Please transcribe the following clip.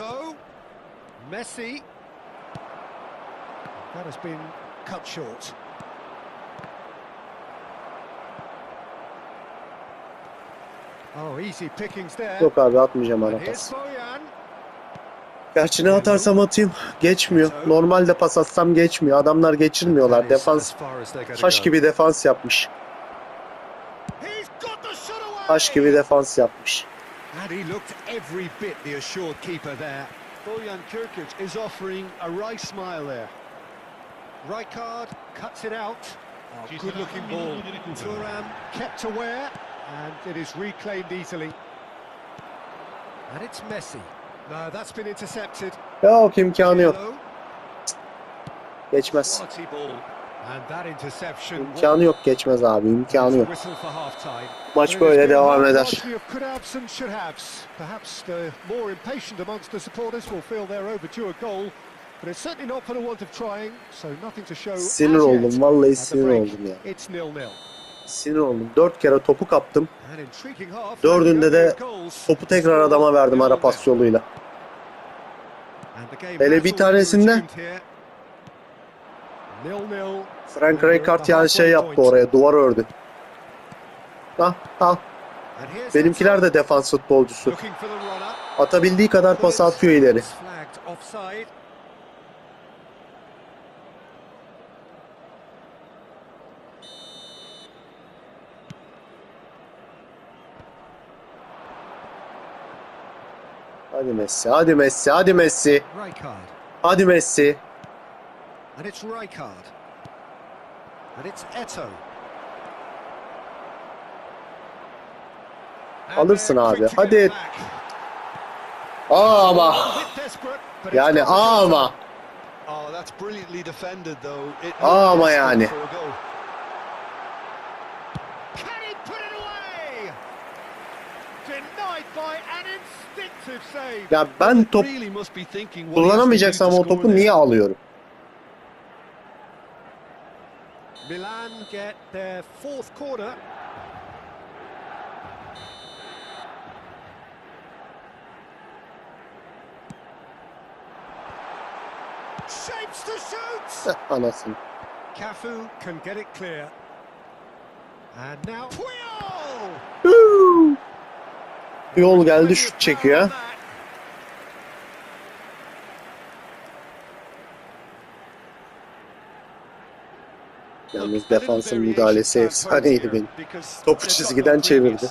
Eto. Messi. That has been cut short. Oh, easy pickings there. Yok abi atmayacağım ara pas. Gerçi ne atarsam atayım geçmiyor. Normalde pas atsam geçmiyor. Adamlar geçirmiyorlar. Defans taş gibi defans yapmış. Taş gibi defans yapmış. And he looked every bit the assured keeper there. Bojan Kirkic is offering a wry smile there. Rijkaard cuts it out. Oh, good looking ball. Turam kept aware and it is reclaimed easily. And it's Messi. No, that's been intercepted. Yok imkanı yok. Pirlo, Geçmez. İmkanı yok geçmez abi. imkanı yok. Maç böyle devam eder. show. Sinir oldum. Vallahi sinir oldum ya. Sinir oldum. Dört kere topu kaptım. Dördünde de. Topu tekrar adama verdim ara pas yoluyla. Hele bir tanesinde-. Frank Rijkaard yani şey yaptı oraya. Duvar ördü. Ah ah. And here's Benimkiler de defans futbolcusu. Atabildiği kadar pas atıyor ileri. Hadi Messi, hadi Messi, hadi Messi. Hadi Messi. And it's Rijkaard. And it's Eto. Alırsın abi, hadi. Aa ama. Yani aa ama. Aa, ama yani. Ya ben top kullanamayacaksam o topu niye alıyorum? Milan get their fourth corner. Shapes to shoot. Heh, Anasını. Cafu can get it clear. And now Puyol. Huu! Yol geldi şut çekiyor. Yalnız defansın müdahalesi efsaneydi benim. Topu çizgiden çevirdi.